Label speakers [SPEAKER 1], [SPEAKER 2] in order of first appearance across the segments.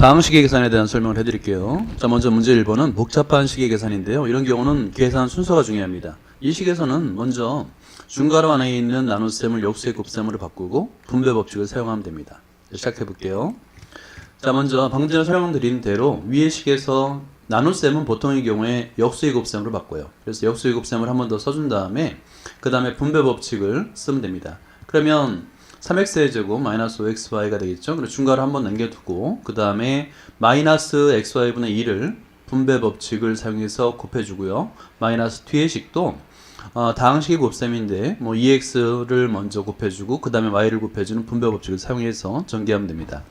[SPEAKER 1] 다음 식의 계산에 대한 설명을 해드릴게요. 자, 먼저 문제 1번은 복잡한 식의 계산인데요. 이런 경우는 계산 순서가 중요합니다. 이 식에서는 먼저 중괄호 안에 있는 나눗셈을 역수의 곱셈으로 바꾸고 분배 법칙을 사용하면 됩니다. 자, 시작해 볼게요. 자, 먼저 방금 전에 설명드린 대로 위의 식에서 나눗셈은 보통의 경우에 역수의 곱셈으로 바꿔요. 그래서 역수의 곱셈을 한 번 더 써준 다음에 그 다음에 분배 법칙을 쓰면 됩니다. 그러면 3x의 제곱 마이너스 5xy가 되겠죠. 그리고 중괄호 한번 남겨두고 그 다음에 마이너스 xy분의 2를 분배 법칙을 사용해서 곱해주고요. 마이너스 뒤의 식도 어, 다항식의 곱셈인데 뭐 2x를 먼저 곱해주고 그 다음에 y를 곱해주는 분배 법칙을 사용해서 전개하면 됩니다.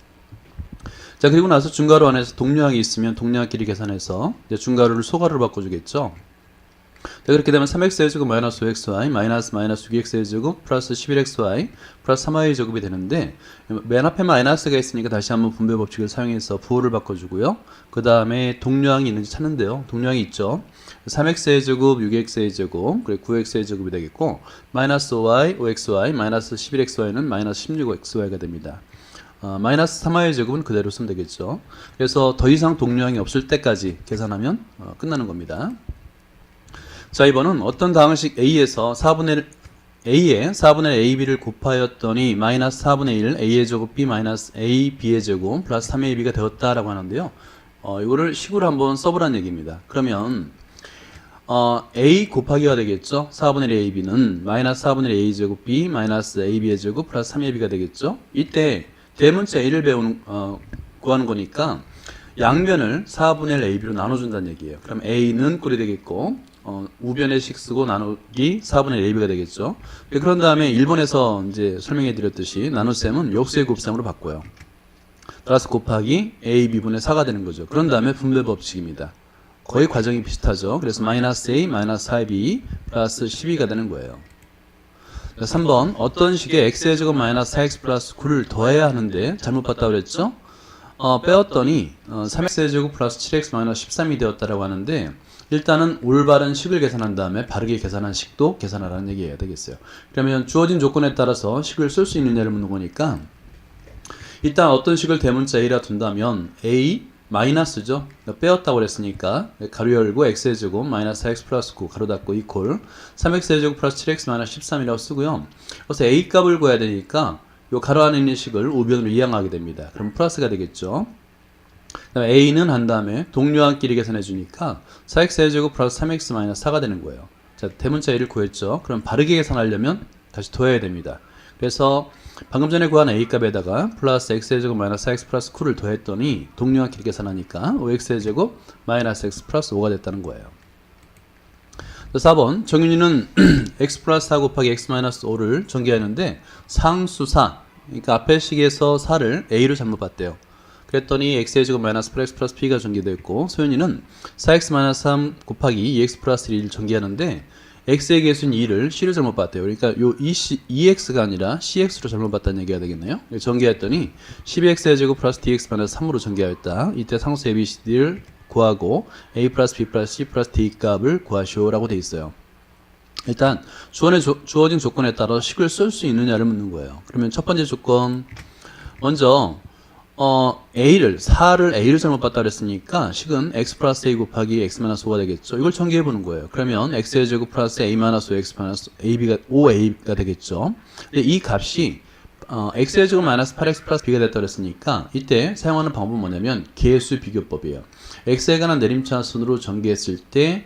[SPEAKER 1] 자 그리고 나서 중괄호 안에서 동류항이 있으면 동류항끼리 계산해서 이제 중괄호를 소괄호로 바꿔주겠죠. 자 그렇게 되면 3x의 제곱 마이너스 5xy 마이너스 마이너스 6x의 제곱 플러스 11xy 플러스 3y의 제곱이 되는데 맨 앞에 마이너스가 있으니까 다시 한번 분배 법칙을 사용해서 부호를 바꿔주고요. 그 다음에 동류항이 있는지 찾는데요. 동류항이 있죠. 3x의 제곱 6x의 제곱 그리고 9x의 제곱이 되겠고 마이너스 5y 5xy 마이너스 11xy는 마이너스 16xy가 됩니다. 어, 마이너스 3y의 제곱은 그대로 쓰면 되겠죠. 그래서 더 이상 동류항이 없을 때까지 계산하면 어, 끝나는 겁니다. 자, 이번은 어떤 다항식 A에서 4분의 1, A에 4분의 1 AB를 곱하였더니 마이너스 4분의 1 A의 제곱 B 마이너스 A B의 제곱 플러스 3AB가 되었다라고 하는데요. 어, 이거를 식으로 한번 써보라는 얘기입니다. 그러면 어, A 곱하기가 되겠죠. 4분의 1 AB는 마이너스 4분의 1 A 제곱 B 마이너스 AB의 제곱 플러스 3AB가 되겠죠. 이때 대문자 A를 배우는 어, 구하는 거니까 양변을 4분의 1 AB로 나눠준다는 얘기예요. 그럼 A는 꼴이 되겠고 어, 우변의 식 쓰고 나누기 4분의 1 AB가 되겠죠. 그런 다음에 1번에서 이제 설명해 드렸듯이 나눗셈은 역수의 곱셈으로 바꿔요. 따라서 곱하기 A, B분의 4가 되는 거죠. 그런 다음에 분배 법칙입니다. 거의 과정이 비슷하죠. 그래서 마이너스 A, 마이너스 4B 플러스 12가 되는 거예요. 자, 3번 어떤 식의 x의 제곱 마이너스 4x 플러스 9를 더해야 하는데 잘못 봤다고 그랬죠? 어, 빼었더니 어, 3x의 제곱 플러스 7x 마이너스 13이 되었다라고 하는데 일단은 올바른 식을 계산한 다음에 바르게 계산한 식도 계산하라는 얘기해야 되겠어요. 그러면 주어진 조건에 따라서 식을 쓸 수 있느냐를 묻는 거니까 일단 어떤 식을 대문자 a라 둔다면 a 마이너스죠. 그러니까 빼었다고 그랬으니까 가로 열고 x의 제곱 마이너스 4x 플러스 9 가로 닫고 이퀄 3x의 제곱 플러스 7x 마이너스 13이라고 쓰고요. 그래서 a 값을 구해야 되니까 요 가로 안에 있는 식을 우변으로 이항하게 됩니다. 그럼 플러스가 되겠죠. A는 한 다음에 동류항끼리 계산해 주니까 4x의 제곱 플러스 3x 마이너스 4가 되는 거예요. 자, 대문자 a를 구했죠. 그럼 바르게 계산하려면 다시 더해야 됩니다. 그래서 방금 전에 구한 a 값에다가 플러스 x의 제곱 마이너스 4x 플러스 9를 더했더니 동류항끼리 계산하니까 5x의 제곱 마이너스 x 플러스 5가 됐다는 거예요. 4번 정윤이는 x 플러스 4 곱하기 x 마이너스 5를 전개하는데 상수사 그러니까 앞에 식에서 4를 a로 잘못 봤대요. 그랬더니 x의 제곱 마이너스 8x 플러스 b가 전개됐고 소윤이는 4x 마이너스 3 곱하기 2x 플러스 1을 전개하는데 x의 개수인 2를 c를 잘못 봤대요. 그러니까 요 2c, 2x가 아니라 cx로 잘못 봤다는 얘기가 되겠네요. 전개했더니 12x의 제곱 플러스 dx 마이너스 3으로 전개하였다. 이때 상수 abcd를 구하고 a 플러스 b 플러스 c 플러스 d 값을 구하시오라고 돼 있어요. 일단 주어진, 조, 주어진 조건에 따라 식을 쓸 수 있느냐를 묻는 거예요. 그러면 첫 번째 조건 먼저 어, a를 4를 a를 잘못 봤다 그랬으니까 식은 x 플러스 a 곱하기 x 마이너스 5가 되겠죠. 이걸 전개해 보는 거예요. 그러면 x의 제곱 플러스 a 마이너스 5 x 마이너스 ab가 5a가 되겠죠. 근데 이 값이 어, x의 제곱 마이너스 8x 플러스 b가 됐다 그랬으니까 이때 사용하는 방법은 뭐냐면 계수 비교법이에요. x에 관한 내림차순으로 전개했을 때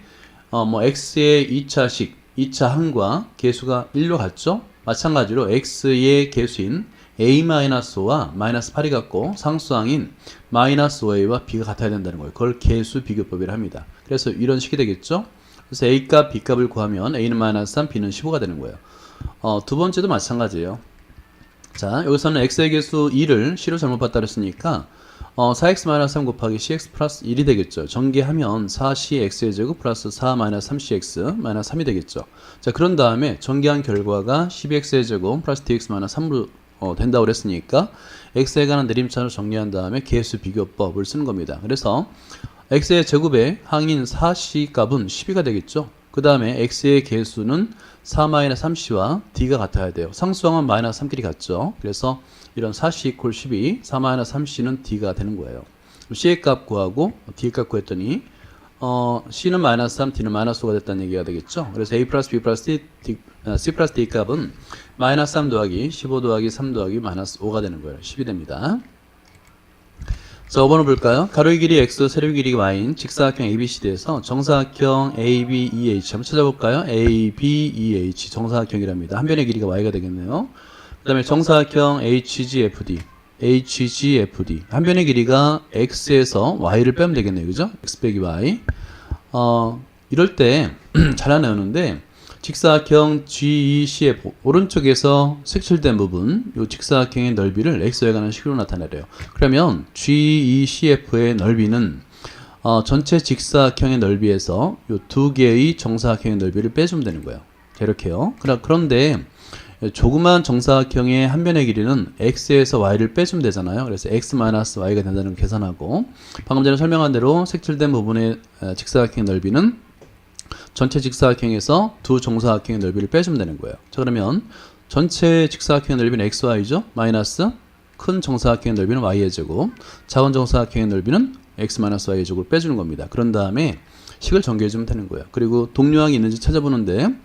[SPEAKER 1] 어, 뭐 x의 2차식 2차 항과 계수가 1로 같죠? 마찬가지로 x의 계수인 a-5와 마이너스 8이 같고 상수항인 마이너스 5a와 b가 같아야 된다는 거예요. 그걸 계수 비교법이라 합니다. 그래서 이런 식이 되겠죠? 그래서 a값, b값을 구하면 a는 마이너스 3, b는 15가 되는 거예요. 어, 두 번째도 마찬가지예요. 자, 여기서는 x의 개수 2를 c로 잘못 봤다 그랬으니까 어, 4x-3 곱하기 cx 플러스 1이 되겠죠. 전개하면 4cx의 제곱 플러스 4 마이너스 3cx 마이너스 3이 되겠죠. 자, 그런 다음에 전개한 결과가 12x의 제곱 플러스 dx 마이너스 3로 어, 된다고 그랬으니까 x에 관한 내림차로 정리한 다음에 계수 비교법을 쓰는 겁니다. 그래서 x의 제곱의 항인 4c 값은 12가 되겠죠. 그 다음에 x의 개수는 4-3c와 d가 같아야 돼요. 상수항은 마이너스 3끼리 같죠. 그래서 이런 4c 이퀄 12, 4-3c는 d가 되는 거예요. C의 값 구하고 D의 값 구했더니 어, C는 마이너스 3, D는 마이너스 5가 됐다는 얘기가 되겠죠. 그래서 A 플러스 B 플러스 D, D 아, C 플러스 D 값은 마이너스 3 더하기 15 더하기 3 더하기 마이너스 5가 되는 거예요. 10이 됩니다. 자, 5번을 볼까요? 가로의 길이 x, 세로의 길이가 y인 직사각형 ABCD에서 정사각형 ABEH 한번 찾아볼까요? ABEH 정사각형이랍니다. 한 변의 길이가 y가 되겠네요. 그 다음에 정사각형 HGFD HGFD 한 변의 길이가 x에서 y를 빼면 되겠네요. 그죠? x 빼기 y 어, 이럴 때 잘 안 나오는데 직사각형 GECF 오른쪽에서 색칠된 부분 이 직사각형의 넓이를 x에 관한 식으로 나타내래요. 그러면 GECF의 넓이는 어, 전체 직사각형의 넓이에서 이 두 개의 정사각형의 넓이를 빼주면 되는 거예요. 자, 이렇게요. 그런데 조그만 정사각형의 한 변의 길이는 x에서 y를 빼주면 되잖아요. 그래서 x-y가 된다는 걸 계산하고 방금 전에 설명한 대로 색칠된 부분의 어, 직사각형의 넓이는 전체 직사각형에서 두 정사각형의 넓이를 빼주면 되는 거예요. 자 그러면 전체 직사각형의 넓이는 xy죠. 마이너스 큰 정사각형의 넓이는 y의 제곱, 작은 정사각형의 넓이는 x 마이너스 y의 제곱을 빼주는 겁니다. 그런 다음에 식을 전개해 주면 되는 거예요. 그리고 동료항이 있는지 찾아보는데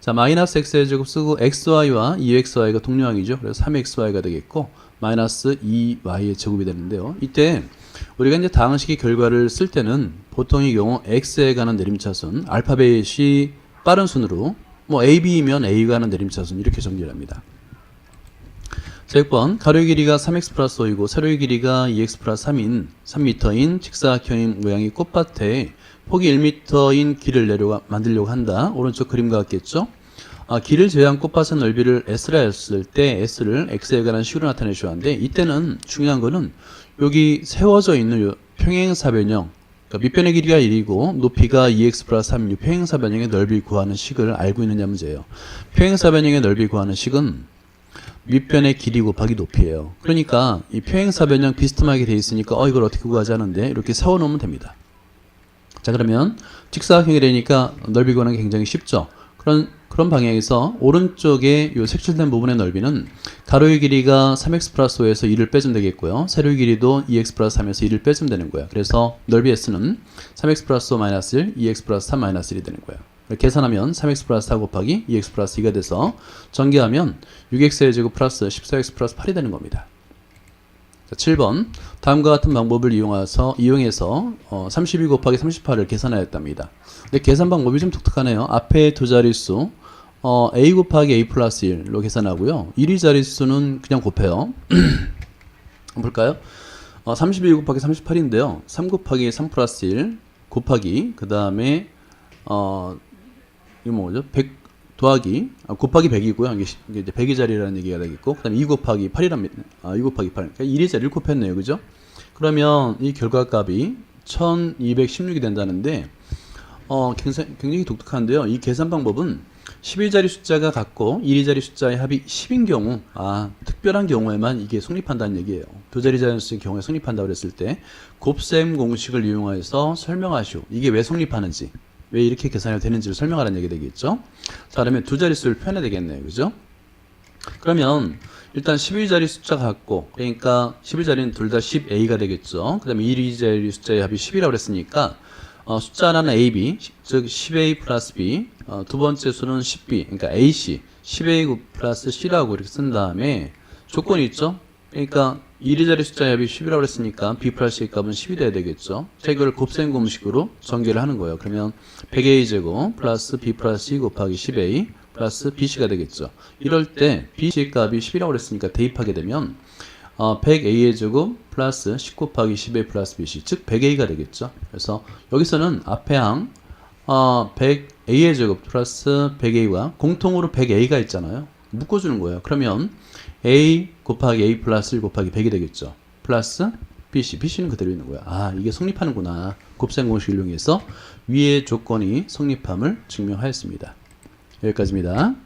[SPEAKER 1] 자 마이너스 x의 제곱 쓰고 xy와 2xy가 동료항이죠. 그래서 3xy가 되겠고 마이너스 2y의 제곱이 되는데요. 이때 우리가 이제 다항식의 결과를 쓸 때는 보통의 경우 x에 관한 내림차순 알파벳이 빠른 순으로 뭐 ab이면 a가 가는 내림차순 이렇게 정리를 합니다. 자, 6번 가로의 길이가 3x 플러스 5이고 세로의 길이가 2x 플러스 3인 3m인 직사각형인 모양의 꽃밭에 폭이 1m인 길을 내려 만들려고 한다. 오른쪽 그림과 같겠죠? 아, 길을 제외한 꽃밭의 넓이를 s라 했을 때 s를 x에 관한 식으로 나타내 주셔야 하는데 이때는 중요한 거는 여기 세워져 있는 요 평행사변형 그러니까 밑변의 길이가 1이고 높이가 2x 플러스 3, 이 평행사변형의 넓이 구하는 식을 알고 있느냐 문제예요. 평행사변형의 넓이 구하는 식은 밑변의 길이 곱하기 높이에요. 그러니까 이 평행사변형 비스듬하게 돼 있으니까 어 이걸 어떻게 구하지 하는데 이렇게 세워놓으면 됩니다. 자 그러면 직사각형이 되니까 넓이 구하는 게 굉장히 쉽죠. 그런 그런 방향에서 오른쪽에 이 색칠된 부분의 넓이는 가로의 길이가 3x 플러스 5에서 2를 빼주면 되겠고요. 세로의 길이도 2x 플러스 3에서 2를 빼주면 되는 거예요. 그래서 넓이 s는 3x 플러스 5 마이너스 1, 2x 플러스 3 마이너스 1이 되는 거예요. 계산하면 3x 플러스 4 곱하기 2x 플러스 2가 돼서 전개하면 6x의 제곱 플러스 14x 플러스 8이 되는 겁니다. 자, 7번 다음과 같은 방법을 이용해서 이용해서 어, 32 곱하기 38을 계산하였답니다. 근데 계산 방법이 좀 독특하네요. 앞에 두 자릿수 어, a 곱하기 a 플러스 1로 계산하고요. 1위 자릿수는 그냥 곱해요. 볼까요? 어, 32 곱하기 38인데요. 3 곱하기 3 플러스 1 곱하기 그 다음에 어, 이거 뭐죠? 100 더하기 아, 곱하기 100이고요. 이게, 이제 100의 자리라는 얘기가 되겠고 그다음에 2 곱하기 8이랍니다. 아, 2 곱하기 8. 그러니까 1의 자리를 곱했네요. 그죠? 그러면 이 결과값이 1216이 된다는데 어, 굉장히, 굉장히 독특한데요. 이 계산 방법은 12자리 숫자가 같고 1위 자리 숫자의 합이 10인 경우, 아, 특별한 경우에만 이게 성립한다는 얘기예요. 두 자리 자연수의 경우에 성립한다고 그랬을 때 곱셈 공식을 이용해서 설명하시오. 이게 왜 성립하는지, 왜 이렇게 계산이 되는지를 설명하라는 얘기 되겠죠. 자, 그러면 두 자릿수를 표현해야 되겠네요. 그죠? 그러면 일단 12자리 숫자 같고 그러니까 11자리는 둘 다 10a가 되겠죠. 그 다음에 1위자리 숫자의 합이 10이라고 그랬으니까 어, 숫자 하나는 ab 즉 10a 플러스 b 어, 두 번째 수는 10b 그러니까 ac 10a 플러스 c라고 이렇게 쓴 다음에 조건이 있죠. 그러니까 1위자리 숫자의 합이 10이라고 그랬으니까 b 플러스 c 값은 10이 돼야 되겠죠. 자 이걸 곱셈 공식으로 전개를 하는 거예요. 그러면 100a 제곱 플러스 b 플러스 c 곱하기 10a 플러스 BC가 되겠죠. 이럴 때 BC 값이 10이라고 그랬으니까 대입하게 되면 어, 100A의 제곱 플러스 10 곱하기 10A 플러스 BC 즉 100A가 되겠죠. 그래서 여기서는 앞에 항 어, 100A의 제곱 플러스 100A와 공통으로 100A가 있잖아요. 묶어주는 거예요. 그러면 A 곱하기 A 플러스 1 곱하기 100이 되겠죠. 플러스 BC, BC는 그대로 있는 거야. 아, 이게 성립하는구나. 곱셈 공식을 이용해서 위의 조건이 성립함을 증명하였습니다. 여기까지입니다.